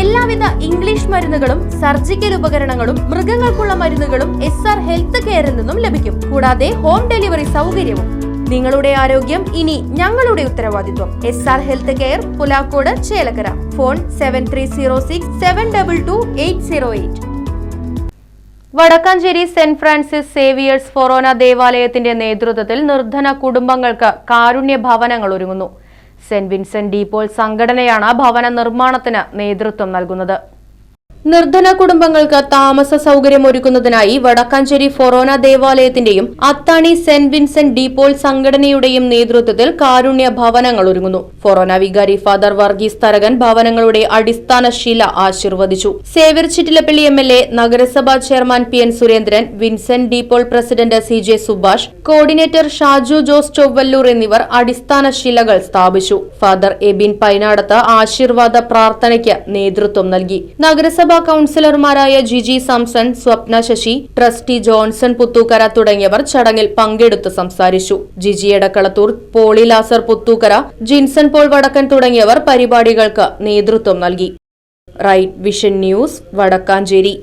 എല്ലാവിധ ഇംഗ്ലീഷ് മരുന്നുകളും സർജിക്കൽ ഉപകരണങ്ങളും മൃഗങ്ങൾക്കുള്ള മരുന്നുകളും എസ് ആർ ഹെൽത്ത് കെയറിൽ നിന്നും ലഭിക്കും. കൂടാതെ ഹോം ഡെലിവറി സൗകര്യവും. നിങ്ങളുടെ ആരോഗ്യം ഇനി ഞങ്ങളുടെ ഉത്തരവാദിത്വം. S R health care Pulakode Chelakkara. Phone seven three zero six seven double two eight zero eight Vadakkanchery Saint Francis Xavier's Forane ദേവാലയത്തിന്റെ നേതൃത്വത്തിൽ നിർധന കുടുംബങ്ങൾക്ക് കാരുണ്യ ഭവനങ്ങൾ ഒരുങ്ങുന്നു. സെന്റ് വിൻസെന്റ് ഡീപോൾ സംഘടനയാണ് ഭവന നിർമ്മാണത്തിന് നേതൃത്വം നൽകുന്നത്. നിർധന കുടുംബങ്ങൾക്ക് താമസ സൗകര്യം ഒരുക്കുന്നതിനായി വടക്കാഞ്ചേരി ഫൊറോന ദേവാലയത്തിന്റെയും Athani Saint Vincent de Paul സംഘടനയുടെയും നേതൃത്വത്തിൽ കാരുണ്യ ഭവനങ്ങൾ ഒരുങ്ങുന്നു. ഫൊറോന വികാരി ഫാദർ വർഗീസ് തരകൻ ഭവനങ്ങളുടെ അടിസ്ഥാന ശില ആശീർവദിച്ചു. Xavier Chittilappilly M L A നഗരസഭാ chairman P N Surendran Vincent Depaul president C J Subhash coordinator Shaju Jose Chowallur എന്നിവർ അടിസ്ഥാന ശിലകൾ സ്ഥാപിച്ചു. ഫാദർ എബിൻ പൈനാടത്ത് ആശീർവാദ പ്രാർത്ഥനയ്ക്ക് നേതൃത്വം നൽകി. നഗരസഭാ കൌൺസിലർമാരായ Jiji Samson Swapna Sasi trustee Johnson Puthookkara തുടങ്ങിയവർ ചടങ്ങിൽ പങ്കെടുത്ത് സംസാരിച്ചു. Jiji Edakkalathur Poly Lazar Puthookkara Jinson Paul Vadakkan തുടങ്ങിയവർ പരിപാടികൾക്ക് നേതൃത്വം നൽകി. Right Vision News Vadakkanchery.